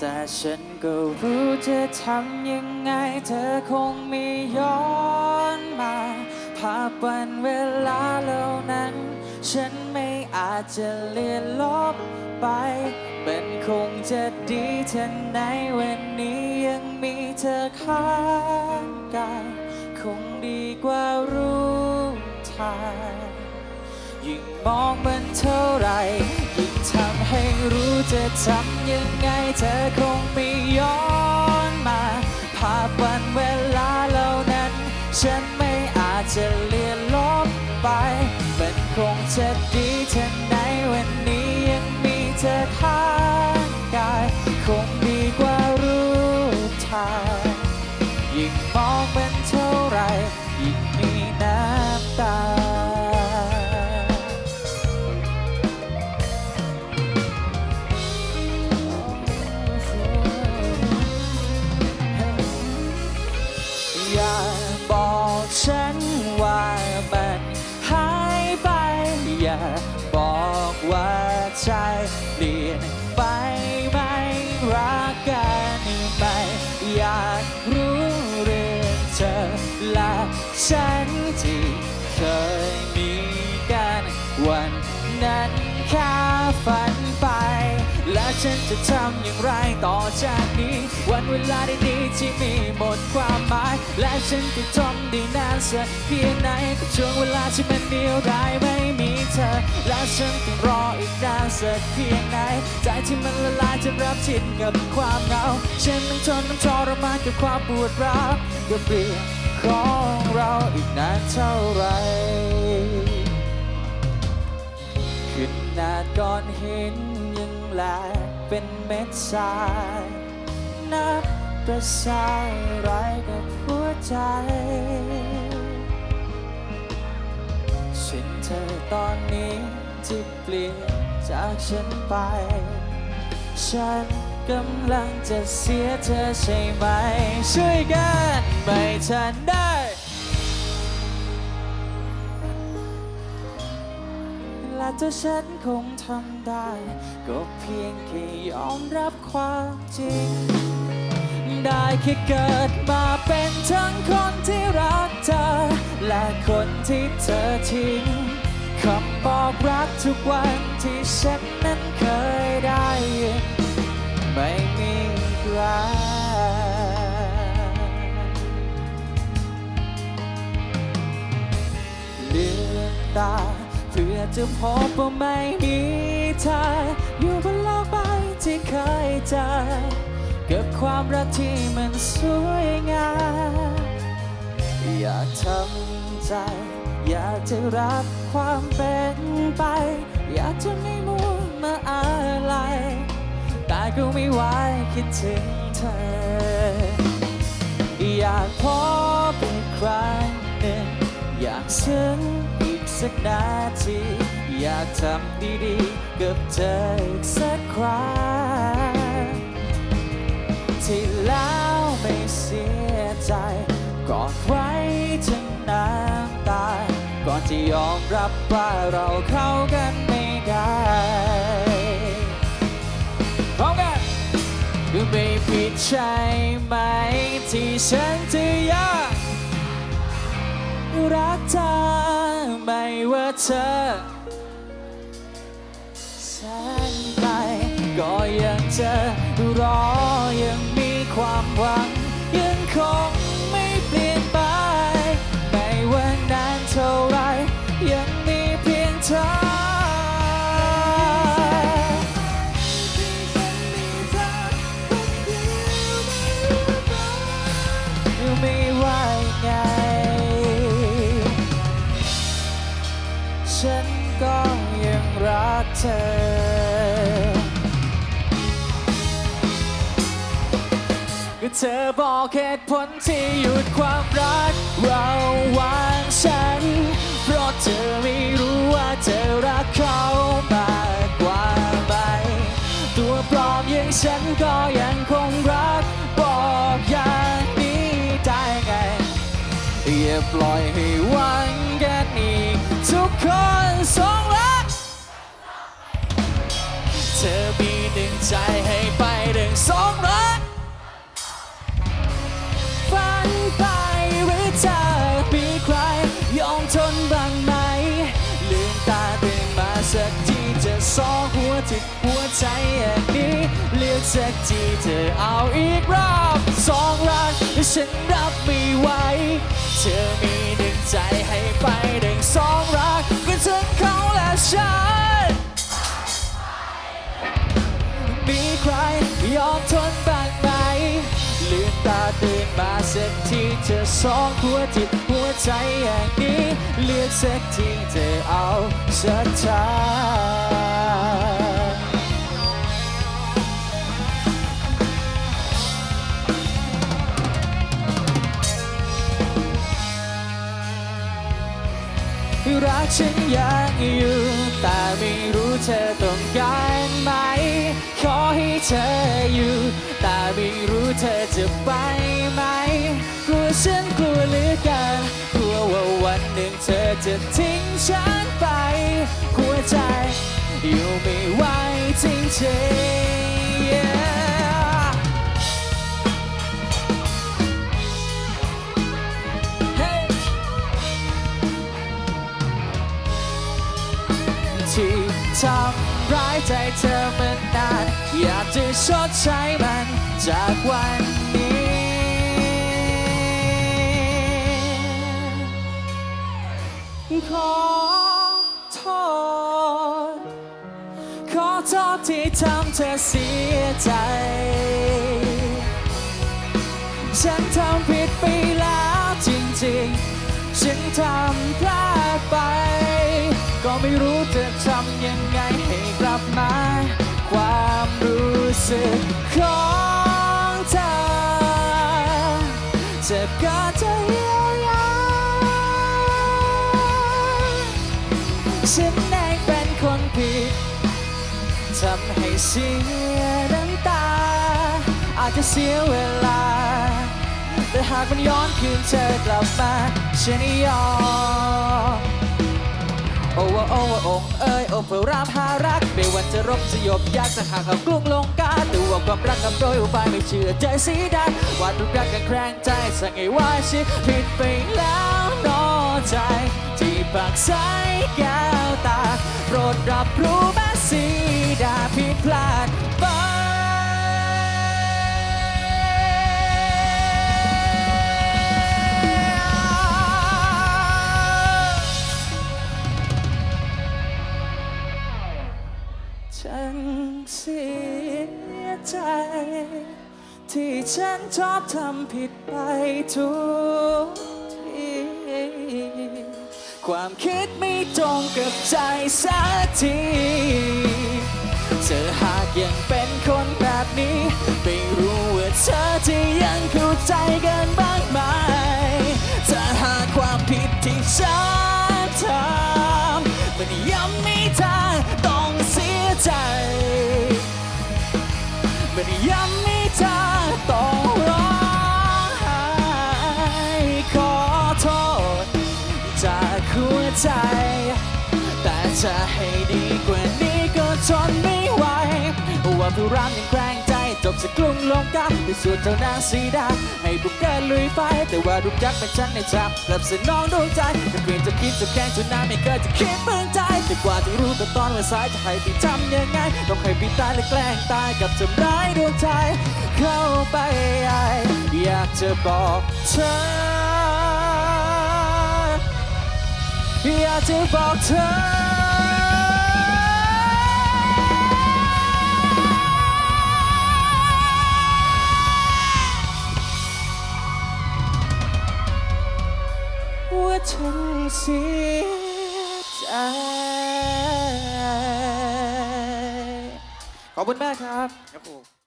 แต่ฉันก็รู้จะทำยังไง เธอคงไม่ย้อนมา ภาพวันเวลาเหล่านั้น ฉันไม่อาจจะเลือนลบไป มันคงจะดีเท่าไหนวันนี้ยังมีเธอข้างกายคงดีกว่ารู้ทาง มองมันเท่าไหรยิ่งทำให้รู้จะทำยังไงเธอคงไม่ย้อนมา ภาพวันเวลาเหล่านั้น ฉันไม่อาจจะเลือนลบไปมันคงจะดีเท่าไหนวันนี้ยังมีเธอข้างกาย คงดีกว่ารู้ทางยิ่งมองมันเท่าไหรยิ่งมี แค่ฝันไป และฉันจะทำอย่างไรต่อจากนี้ วันเวลาดีๆที่มีหมดความหมาย และฉันจะทนได้นานสักเพียงไหนกับช่วงเวลาที่มันเดียวดายไม่มีเธอ และฉันต้องรออีกนานสักเพียงไหน ใจที่มันละลายจะรับชินกับความเหงาฉันต้องทนต้องทรมานกับความปวดร้าวกับเรื่องของเราอีกนานเท่าไร นาดก้อนหินยังแหลกเป็นเม็ดทรายนับประสาอะไรกับหัวใจ ฉันเธอตอนนี้ที่เปลี่ยนจากฉันไป ฉันกำลังจะเสียเธอใช่ไหม ช่วยกันไม่ทันได้ ถ้าฉันคงทำได้ ก็เพียงแค่ยอมรับความจริง ได้แค่เกิดมาเป็นทั้งคนที่รักเธอ และคนที่เธอทิ้งคำบอกรักทุกวันที่ฉันนั้นเคยได้ยินไม่มีใครเลือนตาเพื่อจะพบว่าไม่มีเธออยู่บนโลกใบที่เคยเจอกับความรักที่มันสวยงามอยากทำใจ อยากจะรับความเป็นไป อยากจะไม่มัวมาอะไร แต่ก็ไม่ไหวคิดถึงเธอ อยากพบอีกครั้งหนึ่งอยากซึ้ง สักนาที อยากทำดีๆกับเธออีกสักครั้งที่แล้วไม่เสียใจกอดไว้จนน้ำตา ก่อนที่ยอมรับว่าเราเข้ากันไม่ได้พร้อมกันคือไม่ผิดใช่ไหมที่ฉันจะอยากรักเธอ เธอแสนไกลก็อยากเจอ เธอ ก็เธอบอกเหตุผลที่หยุดความรักเราวางฉัน เพราะเธอไม่รู้ว่าเธอรักเขามากกว่าไหมตัวปลอมอย่างฉันก็ยังคงรักบอกอย่างนี้ได้ไงอย่าปล่อยให้หวั ใจให้ไปหนึ่งสองรักฝันไปหรือเธอมีใคร ยอมทนบ้างไหม ลืมตาตื่นมาสักทีจะสอหัวจิตหัวใจอย่างนี้เลือกสักทีเธอเอาอีกรอบสองรักฉันรับไม่ไหวเธอมี สักทีเธอสองหัวจิตหัวใจอย่างนี้เลือกสักทีเธอเอาสักทางรักฉันยังอยู่ แต่ไม่รู้เธอต้องการไหม ขอให้เธออยู่ แต่ไม่รู้เธอจะไป ฉันกลัวเหลือเกินกลัวว่าวันหนึ่งเธอจะทิ้งฉันไป หัวใจอยู่ไม่ไหวจริงๆ yeah ที่ทำร้ายใจเธอมานานอยากจะชดใช้มันจากวันนี้ ขอโทษ ขอโทษที่ทำเธอเสียใจ ฉันทำผิดไปแล้วจริงๆ ฉันทำพลาดไป ก็ไม่รู้จะทำยังไงให้กลับมา ความรู้สึกของเธอเจ็บก็ ฉันเองเป็นคนผิดทำให้เสียน้ำตา อาจจะเสียเวลา แต่หากมันย้อนคืนเธอกลับมาฉันยอมโอ้ว่าโอ้ว่าองเอ้ยโอ้เพื่อรามหารักไม่ว่าจะรบจะยบยากจะหากเขากลุ้งลงกาดูว่าความรักกับโดยอุบายไม่เชื่อใจสีดาวาดรูปรักกันแครงใจสั่งให้ว่าฉันผิดไปแล้วนอใจที่ ปากสายแก้วตา โปรดรับรู้แม้สีดาผิดพลาดไปฉันเสียใจ ที่ฉันชอบทำผิดไปทุกที ความคิดไม่ตรงกับใจสักที เธอหากยังเป็นคนแบบนี้ ไม่รู้ว่าเธอจะยังเข้าใจกันบ้างไหมถ้าหากความผิดที่ฉันทำมันย้ำไม่เธอต้องเสียใจ มันย้ำให้เธอต้องร้องไห้ขอโทษจาก หัวใจ แต่จะให้ดีกว่านี้ก็ทนไม่ไหว ว่าผู้รักยังแกล้งใจจบจากลุ่มลงกาไปสู่เจ้านางสีดา ให้บุกเกินลุยไฟ แต่ว่ารูปยักษ์เป็นฉันในจับกลับสนองดวงใจก็เปลี่ยนจะคิดจะแกล้งจนน้าไม่เคยจะคิดเมือนใจ แต่กว่าจะรู้แต่ตอนว่าสายจะให้พี่ทำยังไง ต้องให้พี่ตายและแกล้งตายกับทำร้ายดวงใจ เข้าไป อยากจะบอกเธอ อยากจะบอกเธอ ว่าฉันเสียใจ ขอบคุณมากครับครับผม